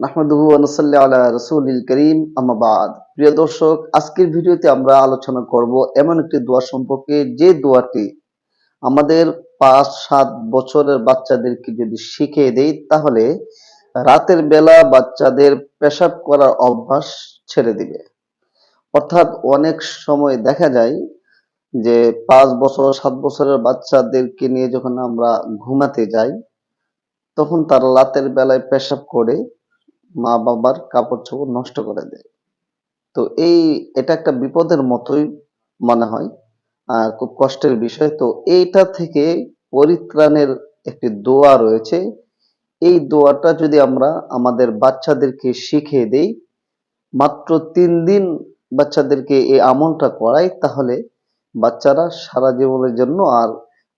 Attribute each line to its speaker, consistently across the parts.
Speaker 1: নাহমাদুহু ওয়া নুসাল্লি আলা রাসূলিল করিম, আম্মা বাদ। প্রিয় দর্শক, আজকের ভিডিওতে আমরা আলোচনা করব এমন একটি দোয়া সম্পর্কে। যে দোয়াটি আমাদের পাঁচ, সাত বছরের বাচ্চাদেরকে যদি শিখিয়ে দেই, তাহলে রাতের বেলা বাচ্চাদের পেশাব করার অভ্যাস ছেড়ে দিবে। অর্থাৎ অনেক সময় দেখা যায় যে পাঁচ বছর, সাত বছরের বাচ্চাদেরকে নিয়ে যখন আমরা ঘুমাতে যাই, তখন তারা রাতের বেলায় পেশাব করে মা বাবার কাপড় চোপড় নষ্ট করে দেয়। তো এই, এটা একটা বিপদের মতোই মনে হয়, আর খুব কষ্টের বিষয়। তো এইটা থেকে পরিত্রাণের একটি দোয়া রয়েছে। এই দোয়াটা যদি আমরা আমাদের বাচ্চাদেরকে শিখিয়ে দেই, মাত্র তিন দিন বাচ্চাদেরকে এই আমলটা করাই, তাহলে বাচ্চারা সারা জীবনের জন্য আর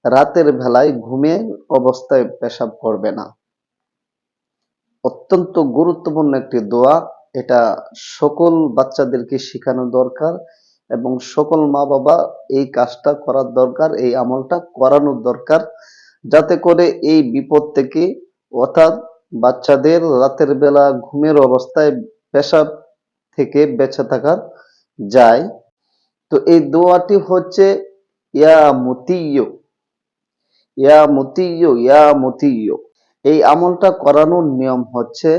Speaker 1: রাতের বেলায় ঘুমিয়ে অবস্থায় পেশাব করবে না। অত্যন্ত গুরুত্বপূর্ণ একটি দোয়া। এটা সকল বাচ্চাদেরকে শেখানো দরকার এবং সকল মা বাবা এই কাজটা করার দরকার, এই আমলটা করানোর দরকার। যাতে করে এই বিপদ থেকে অর্থাৎ বাচ্চাদের রাতের বেলা ঘুমের অবস্থায় পেশাব থেকে বেঁচে থাকা যায়। তো এই দোয়াটি হচ্ছে, ইয়া মতিয় ইয়া মতিয় ইয়া মতিয় এই আমলটা করানোর নিয়ম হচ্ছে,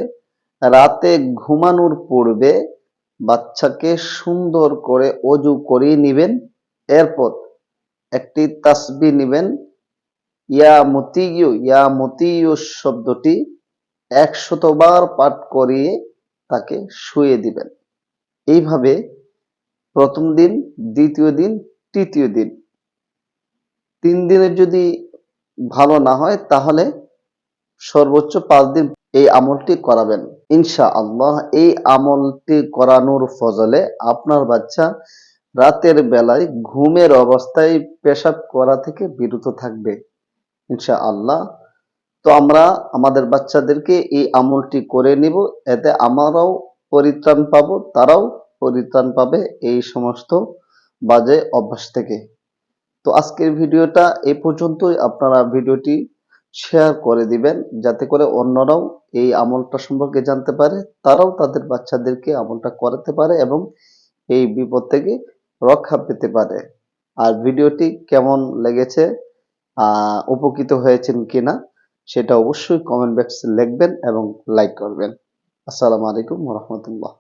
Speaker 1: রাতে ঘুমানোর পূর্বে বাচ্চাকে সুন্দর করে অজু করিয়ে নিবেন। এরপর একটি তাসবি নিবেন। ইয়া মতিয় ইয়া মতিয় শব্দটি একশতবার পাঠ করিয়ে তাকে শুয়ে দিবেন। এইভাবে প্রথম দিন, দ্বিতীয় দিন, তৃতীয় দিন। তিন দিনের যদি ভালো না হয়, তাহলে সর্বোচ্চ পাঁচ দিন এই আমলটি করাবেন। ইনশা আল্লাহ এই আমলটি করানোর ফজলে আপনার বাচ্চা রাতের বেলায় ঘুমের অবস্থায় পেশাব করা থেকে বিরত থাকবে। ইনশা আল্লাহ তো আমরা আমাদের বাচ্চাদেরকে এই আমলটি করে নিব, এতে আমরাও পরিত্রাণ পাবো, তারাও পরিত্রাণ পাবে এই সমস্ত বাজে অভ্যাস থেকে। তো আজকের ভিডিওটা এই পর্যন্তই। আপনারা ভিডিওটি শেয়ার করে দিবেন, যাতে করে অন্যরাও এই আমলটা সম্পর্কে জানতে পারে, তারাও তাদের বাচ্চাদেরকে আমলটা করাতে পারে এবং এই বিপদ থেকে রক্ষা পেতে পারে। আর ভিডিওটি কেমন লেগেছে উপকৃত হয়েছেন কিনা, সেটা অবশ্যই কমেন্ট বক্সে লিখবেন এবং লাইক করবেন। আসসালামু আলাইকুম রহমতুল্লাহ।